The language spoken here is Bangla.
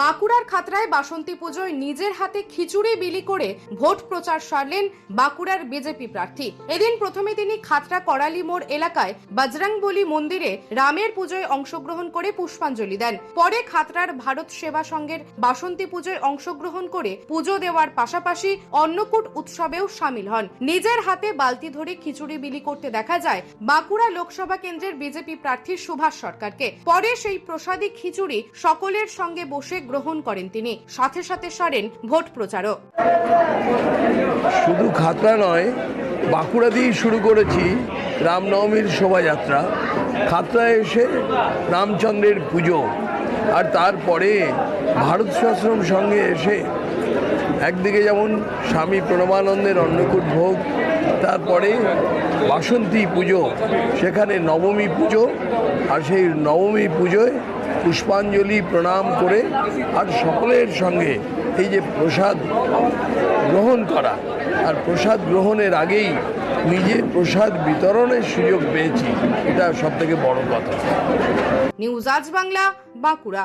বাঁকুড়ার খাতরায় বাসন্তী পুজোয় নিজের হাতে খিচুড়ি বিলি করে ভোট প্রচার সারলেন বাঁকুড়ার বিজেপি প্রার্থী। এদিন প্রথমে তিনি খাতড়া করালি মোড় এলাকায় বজরংবলী মন্দিরে রামের পুজোয় অংশগ্রহণ করে পুষ্পাঞ্জলি দেন। পরে খাতড়ার ভারত সেবা সংঘের বাসন্তী পুজোয় অংশগ্রহণ করে পুজো দেওয়ার পাশাপাশি অন্নকূট উৎসবেও সামিল হন। নিজের হাতে বালতি ধরে খিচুড়ি বিলি করতে দেখা যায় বাঁকুড়া লোকসভা কেন্দ্রের বিজেপি প্রার্থী সুভাষ সরকারকে। পরে সেই প্রসাদী খিচুড়ি সকলের সঙ্গে বসে গ্রহণ করেন তিনি। সাথে সাথে সারেন ভোট প্রচারও শুধু খাতড়া নয়, বাঁকুড়া দিয়েই শুরু করেছি রামনবমীর শোভাযাত্রা। খাতড়ায় এসে রামচন্দ্রের পুজো। আর তারপরে ভারত সেবাশ্রম সঙ্গে এসে একদিকে যেমন স্বামী প্রণবানন্দের অন্নকূট ভোগ, তারপরে বাসন্তী পুজো, সেখানে নবমী পুজো, আর সেই নবমী পুজোয় পুষ্পাঞ্জলি প্রণাম করে আর সকলের সঙ্গে এই যে প্রসাদ গ্রহণ করা, আর প্রসাদ গ্রহণের আগেই নিজে প্রসাদ বিতরণের সুযোগ পেয়েছি। এটা সব থেকে বড় কথা। নিউজ আজ বাংলা, বাঁকুড়া।